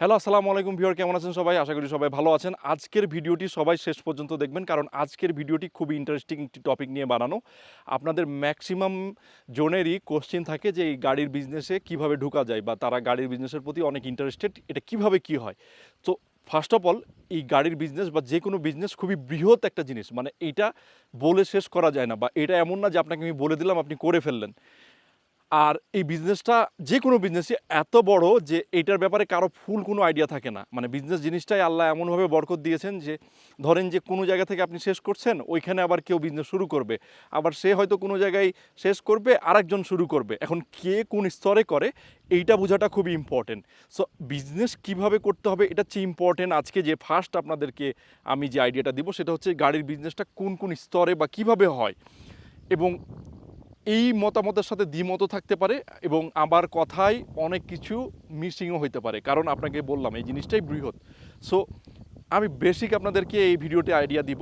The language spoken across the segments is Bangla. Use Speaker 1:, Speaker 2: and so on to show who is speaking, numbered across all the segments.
Speaker 1: হ্যালো, আসসালামু আলাইকুম ভিউয়ার, কেমন আছেন সবাই? আশা করি সবাই ভালো আছেন। আজকের ভিডিওটি সবাই শেষ পর্যন্ত দেখবেন, কারণ আজকের ভিডিওটি খুবই ইন্টারেস্টিং একটি টপিক নিয়ে বানানো। আপনাদের ম্যাক্সিমাম জনেরই কোশ্চেন থাকে যে এই গাড়ির বিজনেসে কীভাবে ঢোকা যায় বা তারা গাড়ির বিজনেসের প্রতি অনেক ইন্টারেস্টেড এটা কীভাবে কি হয়? তো ফার্স্ট অফ অল এই গাড়ির বিজনেস বা যে কোনো বিজনেস খুবই বৃহৎ একটা জিনিস। মানে এটা বলে শেষ করা যায় না বা এটা এমন না যে আপনাকে আমি বলে দিলাম, আপনি করে ফেললেন। আর এই বিজনেসটা যে কোনো বিজনেসই এত বড় যে এটার ব্যাপারে কারও ফুল কোনো আইডিয়া থাকে না। মানে বিজনেস জিনিসটাই আল্লাহ এমনভাবে বরকত দিয়েছেন যে, ধরেন যে কোনো জায়গা থেকে আপনি শেষ করছেন, ওইখানে আবার কেউ বিজনেস শুরু করবে। আবার সে হয়তো কোনো জায়গায় শেষ করবে, আরেকজন শুরু করবে। এখন কে কোন স্তরে করে, এইটা বোঝাটা খুবই ইম্পর্টেন্ট সো বিজনেস কীভাবে করতে হবে, এটা হচ্ছে ইম্পর্টেন্ট আজকে যে ফার্স্ট আপনাদেরকে আমি যে আইডিয়াটা দিব, সেটা হচ্ছে গাড়ির বিজনেসটা কোন কোন স্তরে বা কীভাবে হয়। এবং এই মতামতের সাথে দ্বিমতও থাকতে পারে এবং আমার কথায় অনেক কিছু মিসিংও হইতে পারে। কারণ আপনাকে বললাম, এই জিনিসটাই বৃহৎ। সো আমি বেসিক আপনাদেরকে এই ভিডিওতে আইডিয়া দিব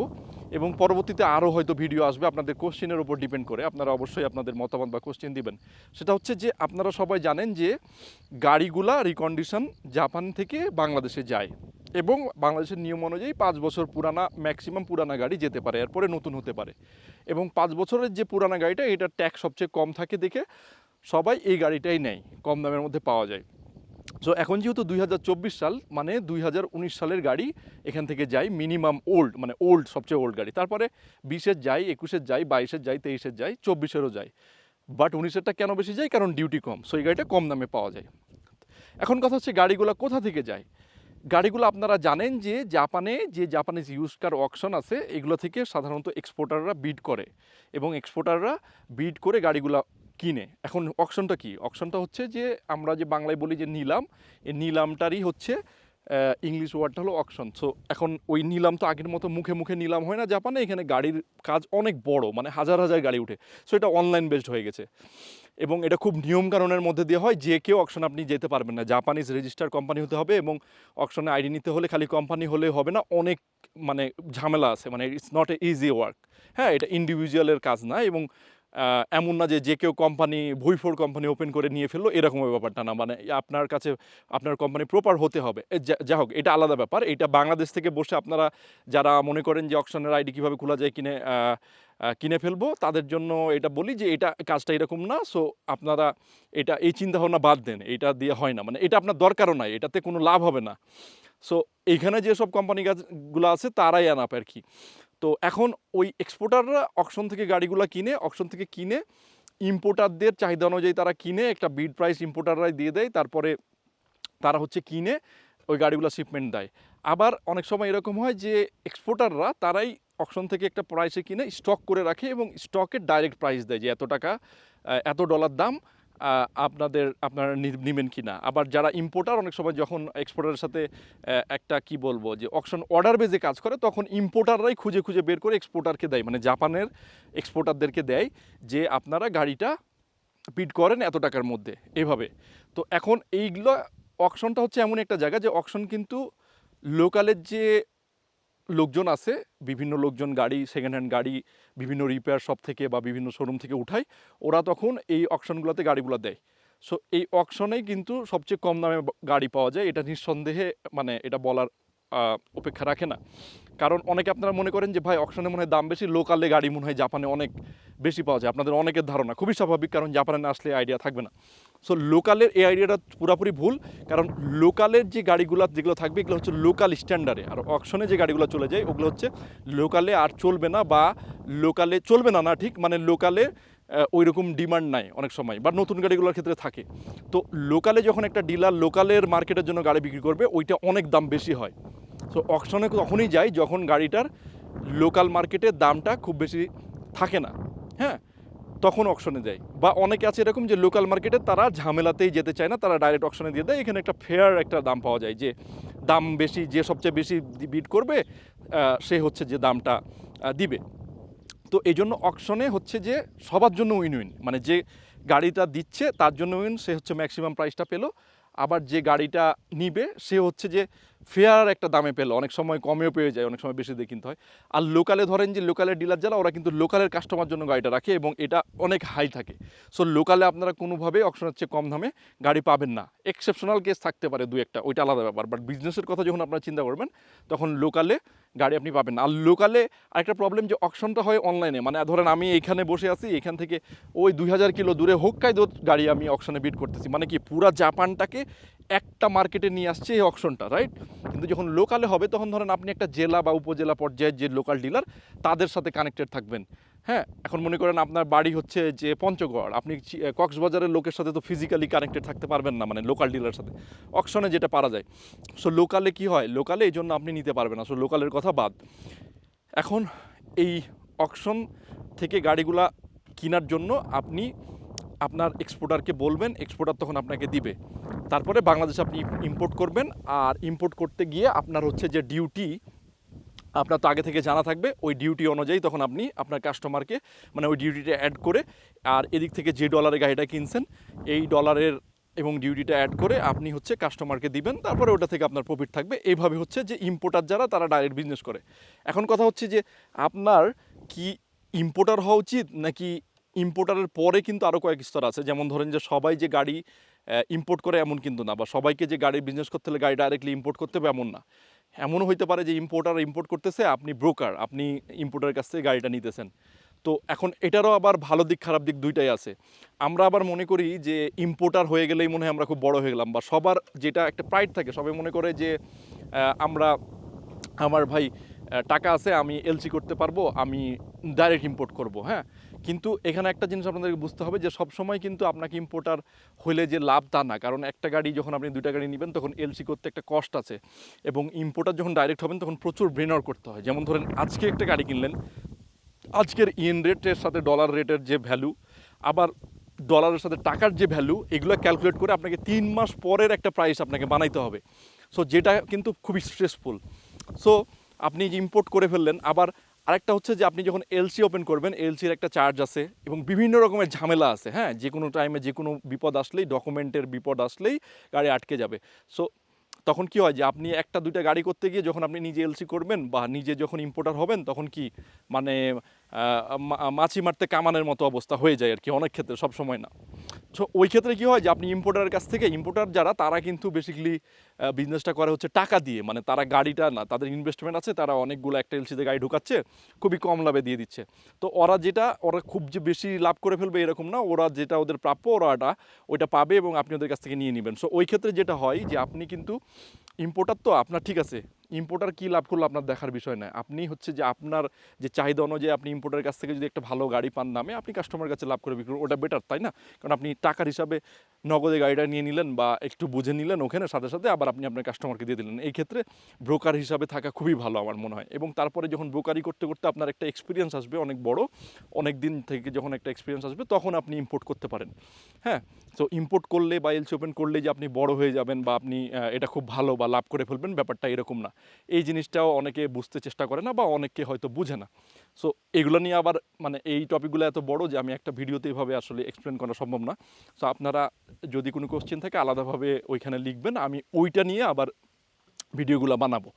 Speaker 1: এবং পরবর্তীতে আরও হয়তো ভিডিও আসবে আপনাদের কোশ্চেনের উপর ডিপেন্ড করে। আপনারা অবশ্যই আপনাদের মতামত বা কোশ্চেন দিবেন। সেটা হচ্ছে যে, আপনারা সবাই জানেন যে, গাড়িগুলা রিকন্ডিশন জাপান থেকে বাংলাদেশে যায়। এবং বাংলাদেশের নিয়ম অনুযায়ী পাঁচ বছর পুরানা ম্যাক্সিমাম পুরানা গাড়ি যেতে পারে, এরপরে নতুন হতে পারে। এবং পাঁচ বছরের যে পুরানা গাড়িটা, এটা ট্যাক্স সবচেয়ে কম থাকে দেখে সবাই এই গাড়িটাই নেয়, কম দামের মধ্যে পাওয়া যায়। সো এখন যেহেতু দুই হাজার চব্বিশ সাল মানে দুই হাজার উনিশ সালের গাড়ি এখান থেকে যায় মিনিমাম ওল্ড মানে ওল্ড সবচেয়ে ওল্ড গাড়ি। তারপরে বিশের যায়, একুশের যায়, বাইশের যায়, তেইশের যায়, চব্বিশেরও যায়। বাট উনিশেরটা কেন বেশি যায়? কারণ ডিউটি কম। সো এই গাড়িটা কম দামে পাওয়া যায়। এখন কথা হচ্ছে গাড়িগুলো কোথা থেকে যায়? গাড়িগুলো আপনারা জানেন যে জাপানে যে জাপানিজ ইউজ কার অকশন আছে, এগুলো থেকে সাধারণত এক্সপোর্টাররা বিড করে এবং এক্সপোর্টাররা বিড করে গাড়িগুলো কিনে। এখন অকশনটা কি? অকশনটা হচ্ছে যে আমরা যে বাংলায় বলি যে নিলাম, এই নিলামটারই হচ্ছে ইংলিশ ওয়ার্ডটা হলো অকশন সো এখন ওই নিলাম তো আগের মতো মুখে মুখে নিলাম হয় না জাপানে, এখানে গাড়ির কাজ অনেক বড় মানে হাজার হাজার গাড়ি উঠে। সো এটা অনলাইন বেসড হয়ে গেছে। এবং এটা খুব নিয়মকানুনের মধ্যে দিয়ে হয়, যে কেউ অকশন আপনি যেতে পারবেন না। জাপানিজ রেজিস্টার কোম্পানি হতে হবে এবং অকশনে আইডি নিতে হলে খালি কোম্পানি হলে হবে না, অনেক মানে ঝামেলা আছে। মানে it's not a easy work হ্যাঁ এটা ইন্ডিভিজুয়ালের কাজ না এবং এমন না যে যে কেউ কোম্পানি ভুইফোর কোম্পানি ওপেন করে নিয়ে ফেলল এরকমের ব্যাপারটা না। মানে আপনার কাছে, আপনার কোম্পানি প্রপার হতে হবে। যা- হোক, এটা আলাদা ব্যাপার। এটা বাংলাদেশ থেকে বসে আপনারা যারা মনে করেন যে অকশনের আইডি কীভাবে খোলা যায়, কিনে কিনে ফেলব, তাদের জন্য এটা বলি যে এটা কাজটা এরকম না। সো আপনারা এটা, এই চিন্তাভাবনা বাদ দেন। এটা দিয়ে হয় না। মানে এটা আপনার দরকারও নাই। এটাতে কোনো লাভ হবে না। সো এইখানে যেসব কোম্পানি কাজগুলো আছে, তারাই আনাপ আর কি। তো এখন ওই এক্সপোর্টাররা অকশন থেকে গাড়িগুলো কিনে অকশন থেকে কিনে ইম্পোর্টারদের চাহিদা অনুযায়ী তারা কিনে, একটা বিড প্রাইস ইম্পোর্টাররাই দিয়ে দেয়, তারপরে তারা হচ্ছে কিনে, ওই গাড়িগুলো শিপমেন্ট দেয়। আবার অনেক সময় এরকম হয় যে এক্সপোর্টাররা তারাই অকশন থেকে একটা প্রাইসে কিনে স্টক করে রাখে এবং স্টকের ডাইরেক্ট প্রাইস দেয় যে এত টাকা এত ডলার দাম আপনাদের, আপনারা নেবেন কি না আবার যারা ইম্পোর্টার অনেক সময় যখন এক্সপোর্টারের সাথে একটা কি বলব যে অকশন অর্ডার বেজে কাজ করে, তখন ইম্পোর্টাররাই খুঁজে খুঁজে বের করে এক্সপোর্টারকে দেয়। মানে জাপানের এক্সপোর্টারদেরকে দেয় যে, আপনারা গাড়িটা বিড করেন এত টাকার মধ্যে, এভাবে। তো এখন এইগুলো অকশনটা হচ্ছে এমন একটা জায়গা যে অকশন কিন্তু লোকালের যে লোকজন আছে, বিভিন্ন লোকজন গাড়ি সেকেন্ড হ্যান্ড গাড়ি, বিভিন্ন রিপেয়ার শপ থেকে বা বিভিন্ন শোরুম থেকে উঠায়। ওরা তখন এই অকশনগুলোতে গাড়িগুলো দেয়। সো এই অকশনেই কিন্তু সবচেয়ে কম দামে গাড়ি পাওয়া যায়। এটা নিঃসন্দেহে মানে এটা বলার অপেক্ষা রাখে না। কারণ অনেকে আপনারা মনে করেন যে, ভাই অকশনে মনে হয় দাম বেশি লোকালে গাড়ি মনে হয় জাপানে অনেক বেশি পাওয়া যায়। আপনাদের অনেকের ধারণা। খুবই স্বাভাবিক, কারণ জাপানে না আসলে আইডিয়া থাকবে না। সো লোকালের এই আইডিয়াটা পুরোপুরি ভুল, কারণ লোকালের যে গাড়িগুলো, যেগুলো থাকবে, এগুলো হচ্ছে লোকাল স্ট্যান্ডার্ডে আর অকশনে যে গাড়িগুলো চলে যায়, ওগুলো হচ্ছে লোকালে আর চলবে না বা লোকালে চলবে না না ঠিক মানে লোকালে ওই রকম ডিমান্ড নাই অনেক সময়, বা নতুন গাড়িগুলোর ক্ষেত্রে থাকে। তো লোকালে যখন একটা ডিলার লোকালের মার্কেটের জন্য গাড়ি বিক্রি করবে, ওইটা অনেক দাম বেশি হয়। সো অকশনে তখনই যায় যখন গাড়িটার লোকাল মার্কেটের দামটা খুব বেশি থাকে না। হ্যাঁ? তখন অকশনে দেয় বা অনেকে আছে এরকম যে লোকাল মার্কেটে তারা ঝামেলাতেই যেতে চায় না, তারা ডাইরেক্ট অকশনে দিয়ে দেয়। এখানে একটা ফেয়ার একটা দাম পাওয়া যায় যে দাম বেশি, যে সবচেয়ে বেশি বিট করবে সে হচ্ছে যে দামটা দিবে। তো এই জন্য অকশনে হচ্ছে যে সবার জন্য উইন উইন মানে যে গাড়িটা দিচ্ছে, তার জন্য উইন সে হচ্ছে ম্যাক্সিমাম প্রাইসটা পেল। আবার যে গাড়িটা নিবে, সে হচ্ছে যে ফেয়ার একটা দামে পেল, অনেক সময় কমেও পেয়ে যায়, অনেক সময় বেশি দিয়ে কিনতে হয়। আর লোকালে ধরেন যে লোকালের ডিলার যারা, ওরা কিন্তু লোকালের কাস্টমার জন্য গাড়িটা রাখে এবং এটা অনেক হাই থাকে। সো লোকালে আপনারা কোনোভাবেই অপশনের চেয়ে কম দামে গাড়ি পাবেন না। এক্সেপশনাল কেস থাকতে পারে দু একটা, ওইটা আলাদা ব্যাপার। বাট বিজনেসের কথা যখন আপনারা চিন্তা করবেন, তখন লোকালে গাড়ি আপনি পাবেন না। আর লোকালে আরেকটা প্রবলেম যে অকশনটা হয় অনলাইনে মানে ধরেন আমি এইখানে বসে আছি এখান থেকে ওই দুই হাজার কিলো দূরে হোক্কাই গাড়ি আমি অকশনে বিট করতেছি। মানে কি পুরা জাপানটাকে একটা মার্কেটে নিয়ে আসছে এই অকশনটা রাইট কিন্তু যখন লোকালে হবে, তখন ধরেন আপনি একটা জেলা বা উপজেলা পর্যায়ের যে লোকাল ডিলার তাদের সাথে কানেক্টেড থাকবেন। হ্যাঁ এখন মনে করেন আপনার বাড়ি হচ্ছে যে পঞ্চগড়, আপনি কক্সবাজারের লোকের সাথে তো ফিজিক্যালি কানেক্টেড থাকতে পারবেন না মানে লোকাল ডিলার সাথে। অকশনে যেটা পারা যায়। সো লোকালে কি হয়? লোকালে এই জন্য আপনি নিতে পারবেন না। সো লোকালের কথা বাদ। এখন এই অকশন থেকে গাড়িগুলা কেনার জন্য আপনি আপনার এক্সপোর্টারকে বলবেন, এক্সপোর্টার তখন আপনাকে দিবে। তারপরে বাংলাদেশে আপনি ইম্পোর্ট করবেন আর ইম্পোর্ট করতে গিয়ে আপনার হচ্ছে যে ডিউটি আপনার তো আগে থেকে জানা থাকবে, ওই ডিউটি অনুযায়ী তখন আপনি আপনার কাস্টমারকে মানে ওই ডিউটিটা অ্যাড করে আর এদিক থেকে যে ডলারে গাড়িটা কিনছেন, এই ডলারের এবং ডিউটিটা অ্যাড করে আপনি হচ্ছে কাস্টমারকে দিবেন, তারপরে ওটা থেকে আপনার প্রফিট থাকবে। এইভাবে হচ্ছে যে ইম্পোর্টার যারা, তারা ডাইরেক্ট বিজনেস করে। এখন কথা হচ্ছে যে, আপনার কি ইম্পোর্টার হওয়া উচিত নাকি ইম্পোর্টারের পরে কিন্তু আরও কয়েক স্তর আছে। যেমন ধরেন যে সবাই যে গাড়ি ইম্পোর্ট করে এমন কিন্তু না, বা সবাইকে যে গাড়ি বিজনেস করতে হলে গাড়ি ডাইরেক্টলি ইম্পোর্ট করতে হবে এমন না। এমনও হইতে পারে যে ইম্পোর্টার ইম্পোর্ট করতেছে, আপনি ব্রোকার আপনি ইম্পোর্টারের কাছ থেকে গাড়িটা নিতেছেন। তো এখন এটারও আবার ভালো দিক, খারাপ দিক দুইটাই আছে। আমরা আবার মনে করি যে ইম্পোর্টার হয়ে গেলেই মনে হয় আমরা খুব বড় হয়ে গেলাম, বা সবার যেটা একটা প্রাইড থাকে, সবাই মনে করে যে আমরা, আমার ভাই টাকা আছে, আমি এলসি করতে পারব, আমি ডাইরেক্ট ইম্পোর্ট করব হ্যাঁ? কিন্তু এখানে একটা জিনিস আপনাদেরকে বুঝতে হবে যে সব সময় কিন্তু আপনাকে ইম্পোর্টার হলে যে লাভ তা না। কারণ একটা গাড়ি যখন আপনি দুইটা গাড়ি নেবেন, তখন এলসি করতে একটা কষ্ট আছে এবং ইম্পোর্টার যখন ডাইরেক্ট হবেন, তখন প্রচুর ব্রেনার করতে হয়। যেমন ধরেন, আজকে একটা গাড়ি কিনলেন, আজকের ইয়েন রেটের সাথে ডলার রেটের যে ভ্যালু আবার ডলারের সাথে টাকার যে ভ্যালু এগুলো ক্যালকুলেট করে আপনাকে তিন মাস পরের একটা প্রাইস আপনাকে বানাইতে হবে। সো যেটা কিন্তু খুবই স্ট্রেসফুল সো আপনি ইম্পোর্ট করে ফেললেন, আবার আরেকটা হচ্ছে যে আপনি যখন এলসি ওপেন করবেন এলসির একটা চার্জ আছে এবং বিভিন্ন রকমের ঝামেলা আছে হ্যাঁ? যে কোনো টাইমে যে কোনো বিপদ আসলেই ডকুমেন্টের বিপদ আসলেই গাড়ি আটকে যাবে। সো তখন কি হয় যে আপনি একটা, দুইটা গাড়ি করতে গিয়ে যখন আপনি নিজে এলসি করবেন বা নিজে যখন ইম্পোর্টার হবেন, তখন কি মানে মাছি মারতে কামানের মতো অবস্থা হয়ে যায় আর কি অনেক ক্ষেত্রে সব সময় না। সো ওই ক্ষেত্রে কী হয় যে আপনি ইম্পোর্টারের কাছ থেকে ইম্পোর্টার যারা, তারা কিন্তু বেসিক্যালি বিজনেসটা করে হচ্ছে টাকা দিয়ে। মানে তারা গাড়িটা না, তাদের ইনভেস্টমেন্ট আছে, তারা অনেকগুলো একটা এলসিতে গাড়ি ঢুকাচ্ছে, খুবই কম লাভে দিয়ে দিচ্ছে। তো ওরা যেটা, ওরা খুব যে বেশি লাভ করে ফেলবে এরকম না, ওরা যেটা ওদের প্রাপ্য ওরা ওটা ওইটা পাবে এবং আপনি ওদের কাছ থেকে নিয়ে নেবেন। সো ওই ক্ষেত্রে যেটা হয় যে আপনি কিন্তু ইম্পোর্টার তো আপনার ঠিক আছে। ইম্পোর্টার কী লাভ করল আপনার দেখার বিষয় নয় আপনি হচ্ছে যে আপনার যে চাহিদা অনুযায়ী আপনি ইম্পোর্টারের কাছ থেকে যদি একটা ভালো গাড়ি পান নামে, আপনি কাস্টমারের কাছে লাভ করে বিক্রি ওটা বেটার তাই না? কারণ আপনি টাকার হিসাবে নগদে গাড়িটা নিয়ে নিলেন বা একটু বুঝে নিলেন ওখানে, সাথে সাথে আবার আপনি আপনার কাস্টমারকে দিয়ে দিলেন। এই ক্ষেত্রে ব্রোকার হিসাবে থাকা খুবই ভালো আমার মনে হয়। এবং তারপরে যখন ব্রোকারি করতে করতে আপনার একটা এক্সপিরিয়েন্স আসবে অনেক বড়, অনেক দিন থেকে যখন একটা এক্সপিরিয়েন্স আসবে, তখন আপনি ইম্পোর্ট করতে পারেন। হ্যাঁ? তো ইম্পোর্ট করলে বা এলসি ওপেন করলে যে আপনি বড় হয়ে যাবেন বা আপনি এটা খুব ভালো বা লাভ করে ফেলবেন, ব্যাপারটা এরকম না। এই জিনিসটাও অনেকে বুঝতে চেষ্টা করে না বা অনেকে হয়তো বুঝে না। সো এগুলো নিয়ে আবার মানে এই টপিকগুলো এত বড় যে আমি একটা ভিডিওতে এইভাবে আসলে এক্সপ্লেন করা সম্ভব না। সো আপনারা যদি কোনো কোশ্চেন থাকে, আলাদাভাবে ওইখানে লিখবেন। আমি ওইটা নিয়ে আবার ভিডিওগুলো বানাবো।